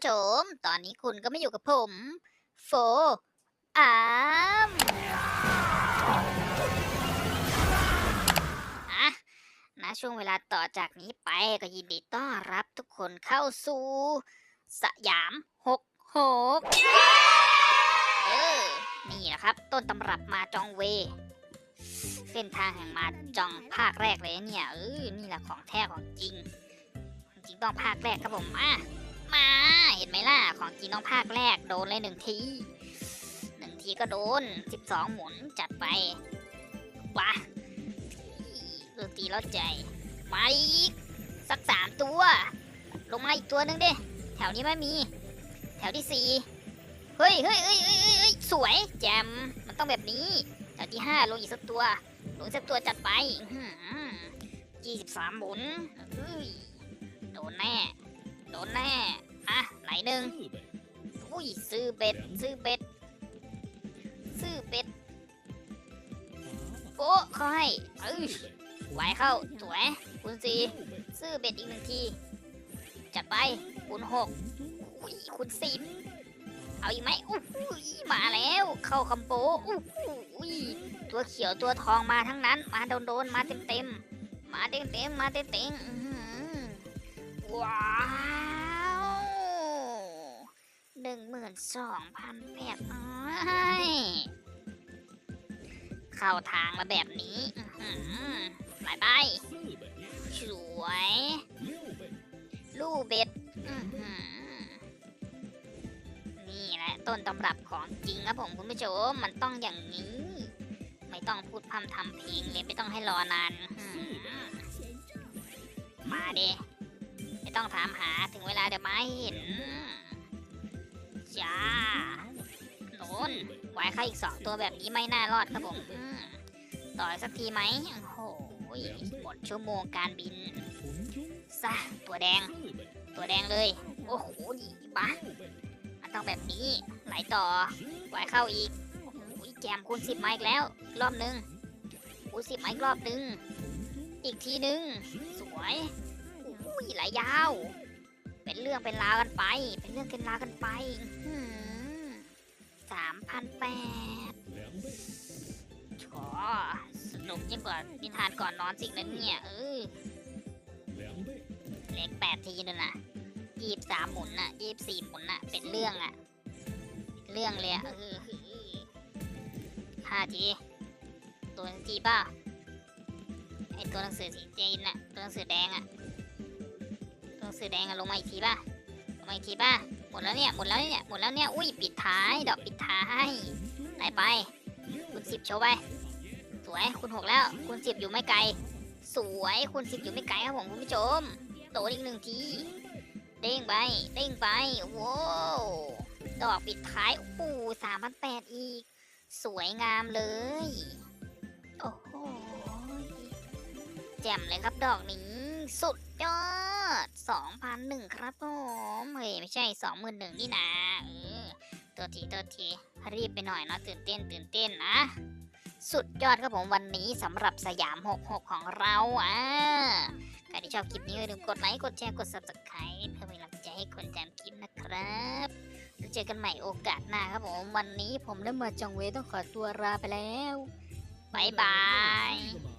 ผู้ชม ตอนนี้คุณก็ไม่อยู่กับผม โฟอามอะณช่วงเวลาต่อจากนี้ไปก็ยินดีต้อนรับทุกคนเข้าสู่ สยามหกหกเออ นี่นะครับ ต้นตำรับมาจองเว เส้นทางแห่งมาจองภาคแรกเลยเนี่ยเออนี่แหละของแท้ของจริง จริงต้องภาคแรกครับผมมา มา เห็นไหมล่ะ ของจริงต้องภาคแรกโดนเลยหนึ่งทีหนึ่งทีก็โดนสิบสองหมุนจัดไปว้าดนตรีแล้วใจ มาอีก สักสามตัว ลงมาอีกตัวหนึ่งดิ แถวนี้ไม่มี แถวที่สี่เฮ้ยเฮ้ยเฮ้ยเฮ้ยเฮ้ยเฮ้ยสวย แจม มันต้องแบบนี้ แถวที่ห้าลงอีกสักตัว ลงสักตัวจัดไปยี่สิบสามหมุนเฮ้ยโดนแน่ โดนแน่อะไหนหนึ่งอุ้ยซื้อเบ็ดซื้อเบ็ดซื้อเบ็ดโป๊ะเขาให้เอ้ยไหวเข้าสวยคุณสีซื้อเบ็ดอีกหนึ่งที จัดไปคุณหกอุ้ยคุณสิบเอาอีกไหมอู้หูยมาแล้ว เข้าคำโปอู้หูยตัวเขียวตัวทองมาทั้งนั้น มาโดนโดนๆมาเต็มเต็มๆมาเต็มเต็มๆมาเต็มเต็มๆอื้อหือว้าว หนึ่งหมื่นสองพันแปดร้อยเข้าทางมาแบบนี้บายบายสวยลูเบ็ดนี่แหละต้นตำรับของจริงครับผมคุณผู้ชม มันต้องอย่างนี้ ไม่ต้องพูดพร่ำทำเพลงเลยไม่ต้องให้รอนาน มาเดไม่ต้องถามหาถึงเวลาเดี๋ยวมาเห็น จ้าโนนไว้ข้าอีกสองตัวแบบนี้ไม่น่ารอดครับผมอืมต่อยสักทีไหมโอ้โหหมดชั่วโมงการบินซะตัวแดง ตัวแดงเลย โอ้โหดีปะมันต้องแบบนี้ ไหลต่อไหวเข้าอีกโอ้โหแจมคูณสิบมาอีกแล้วอีกรอบนึงคูณสิบมาอีกรอบนึง อีกทีนึง สวยโอ้ยไหลยาวเป็นเรื่องเป็นราวกันไป เป็นเรื่องเป็นราวกันไปสามพันแปดชอสนุกยิ่งกว่านิทานก่อนนอนสิงนั้นเนี่ยเออเลขแปดทีนึงน่ะยี่สามหมุนน่ะยี่สี่หมุนน่ะ เป็นเรื่องอะ เรื่องเลยอะเออห้าทีตัวหนึ่งทีป่ะไอตัวหนังสือสีเจนน่ะ ตัวหนังสือแดงอะ สือแดงอะลงมาอีกทีป่ะลงมาอีกทีป่ะหมดแล้วเนี่ยหมดแล้วเนี่ยหมดแล้วเนี่ยอุ้ยปิดท้ายดอกปิดท้ายไหนไปคุณสิบโชว์ไปสวยคุณหกแล้วคุณสิบอยู่ไม่ไกล สวยคุณสิบอยู่ไม่ไกลครับผมคุณผู้ชมโดนอีกหนึ่งทีเด้งไปเด้งไปว้าวดอกปิดท้ายโอ้โหสามพันแปดอีก สวยงามเลยโอ้โหแจ่มเลยครับดอกนี้สุดยอด สองพันหนึ่งครับผมเฮ้ยไม่ใช่สองหมื่นหนึ่งนี่นะเออตัวทีตัวทีรีบไปหน่อยเนาะตื่นเต้นตื่นเต้นนะสุดยอดครับผมวันนี้สำหรับสยาม 66 ของเราอะใครที่ชอบคลิปนี้อย่าลืมกดไลค์กดแชร์กด subscribe เพื่อเป็นกำลังใจให้คนแจมคลิปนะครับแล้วเจอกันใหม่โอกาสหน้าครับผมวันนี้ผมได้มาจองเวต้องขอตัวลาไปแล้วบ๊ายบาย